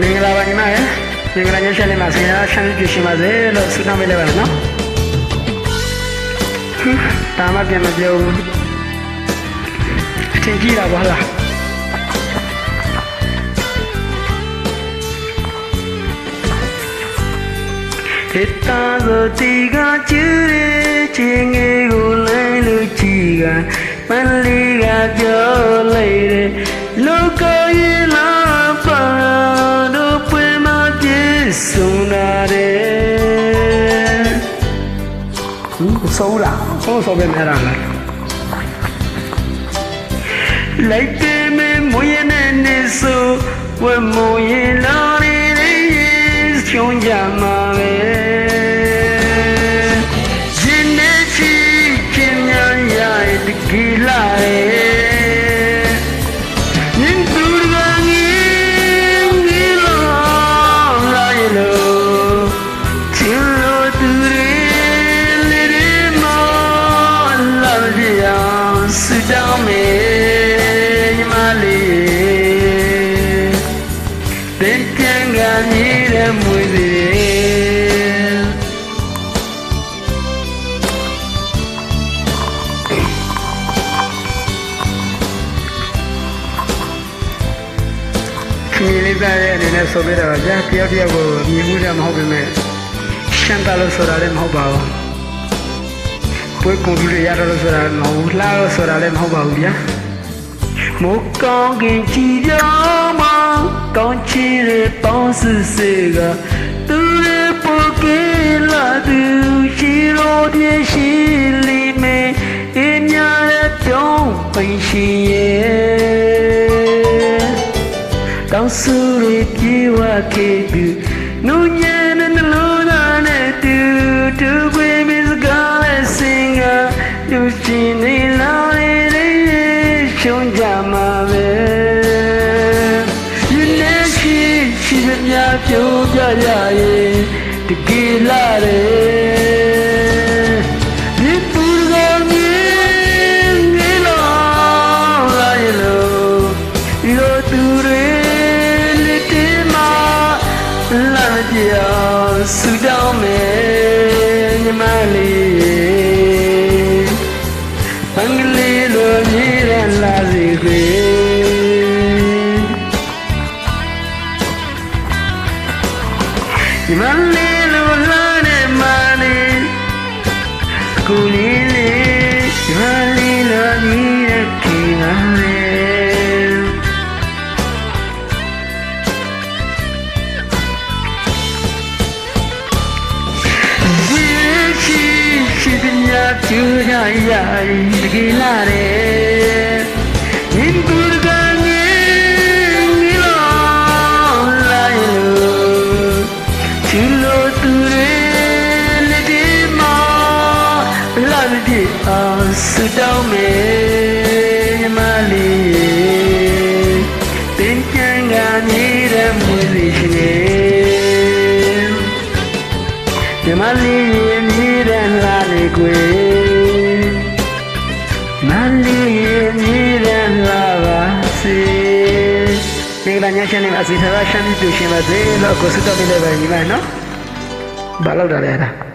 မင်္ဂလာပါညီမရဲ့မင်္ဂလာညချမ်းလေးမှာဆရာရှမ်းပြရှင်ပါစေလို့ဆုတောင်းပေးလိုက်ပါမယ်နော်ဟွန်းဒါမှပြန်မပြောဘူးအထင်ကြီးတာပါလားဒီတာဆိုတီကကျူရဲ့ချင်းငယ်ကိုလိုက်လို့ကြည်ကမန်လေးကပြောလိုက်တယ်လူကို ဆုံးလာတယ်ဟင်းဆုံးလားဆုံးဆုံးပဲမရလားလိုက်တယ်မမွေးနေနေဆိုဝမွေးလာနေရှုံးကြမှာပဲရှင်နေချီချင်းများရတကီလာရဲ့ အောင်စတောင်းမေညီမလေး Den tenga mire muy bien ။ဒီလေးသားရဲ့အနေနဲ့ဆိုပြတာပါဗျာ။တယောက်တယောက်ကိုမြင်မှုရမဟုတ်ပေမဲ့ရှမ်းတာလို့ဆိုတာလည်းမဟုတ်ပါဘူး။ ပွဲကွန်ပျူတာရတာလို့ဆိုတာမဟုတ်ဘူး။လှလို့ဆိုတာလည်းမဟုတ်ပါဘူးဗျာ။မိုးကောင်းကင်ကြည်ပြောင်းမကောင်းချီတဲ့ပေါင်းစစေကသူရဲ့ပုတ်ကလာသူရှိတော်ပြည့်ရှိလိမ့်မယ်အင်းများရဲ့ပြုံးပိန်ရှိရဲ့တောင်းစုရပြေဝခဲ့သူနူညံတဲ့နှလုံး သားနဲ့တူတူခွေမစကားနဲ့စင်ကလူချင်းနေလာတဲ့ရှုံးကြမှာပဲယူနေရှိရှိသမျှပြိုးကြရရဲ့တကယ်လာတယ်ဒီပူကမြင်နေလားလာရလို့ ဒီလိုသူတွေလက်တည်းမှာလာမပြောင်းဆူတောင်းမယ်ညီမလေးအင်္ဂလိပ်လိုမြည်ရလာစီခွေဒီမလေးလိုလာတဲ့မလေးကိုလေးလေးဒီမလေးလိုမြည်ရခင်ပါ ပညာကျူရရတကယ်လာတယ်ဒီကူက ဒီကနေ့ရှင်နေအစီအစဉ်ရှမ်းပြည်သူရှင်ပါစေလို့ကိုစတော့ပြလိုက်ပါညီမနော်ဘာလို့တာလဲအဲ့ဒါ